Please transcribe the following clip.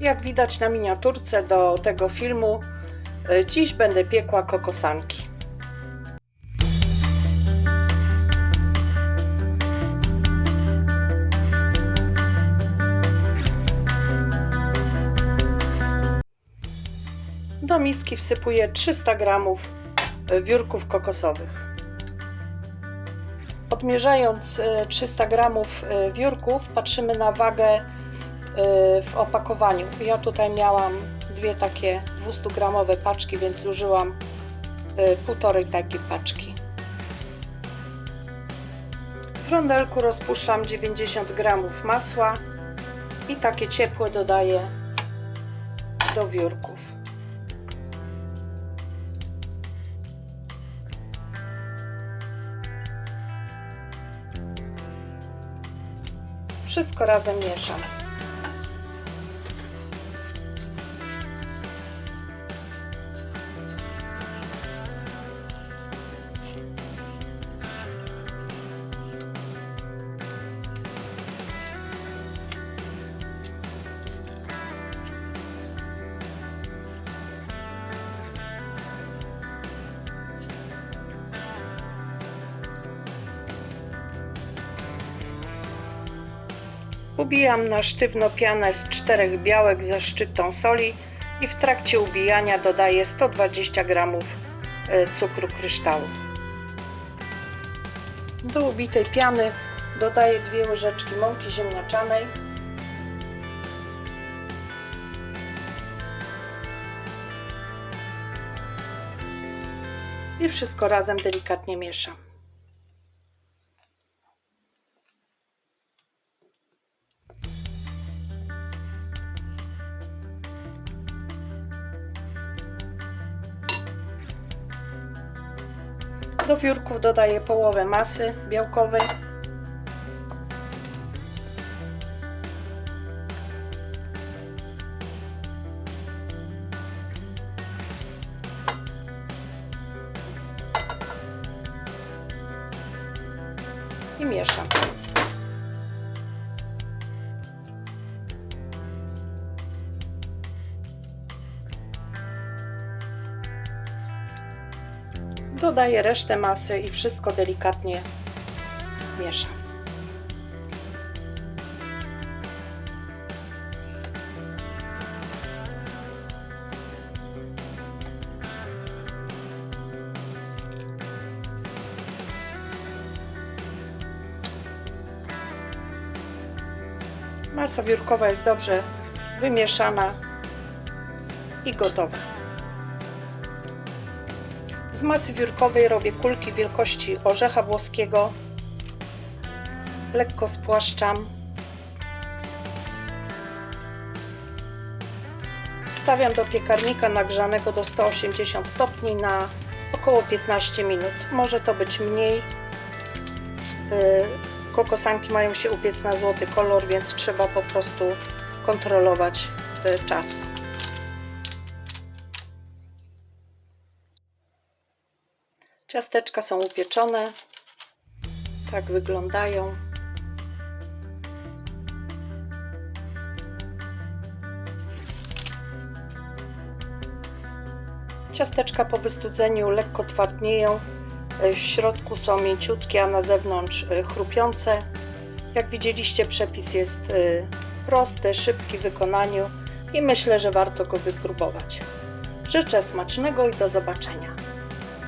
Jak widać na miniaturce do tego filmu, y, dziś będę piekła kokosanki. Do miski wsypuję 300 g wiórków kokosowych. Odmierzając y, 300 g wiórków, patrzymy na wagę w opakowaniu. Ja tutaj miałam dwie takie 200 gramowe paczki, więc zużyłam y, półtorej takiej paczki. W rondelku rozpuszczam 90 g masła i takie ciepłe dodaję do wiórków. Wszystko razem mieszam. Ubijam na sztywno pianę z czterech białek ze szczyptą soli i w trakcie ubijania dodaję 120 g e, cukru kryształu. Do ubitej piany dodaję dwie łyżeczki mąki ziemniaczanej, i wszystko razem delikatnie mieszam. Do wiórków dodaję połowę masy białkowej. I mieszam. Dodaję resztę masy i wszystko delikatnie mieszam. Masa wiórkowa jest dobrze wymieszana i gotowa. Z masy wiórkowej robię kulki wielkości orzecha włoskiego. Lekko spłaszczam. Wstawiam do piekarnika nagrzanego do 180 stopni na około 15 minut. Może to być mniej. Yy, Kokosanki mają się upiec na złoty kolor, więc trzeba po prostu kontrolować yy, czas. Ciasteczka są upieczone. Tak wyglądają. Ciasteczka po wystudzeniu lekko twardnieją. W środku są mięciutkie, a na zewnątrz y, chrupiące. Jak widzieliście, przepis jest y, prosty, szybki w wykonaniu i myślę, że warto go wypróbować. Życzę smacznego i do zobaczenia.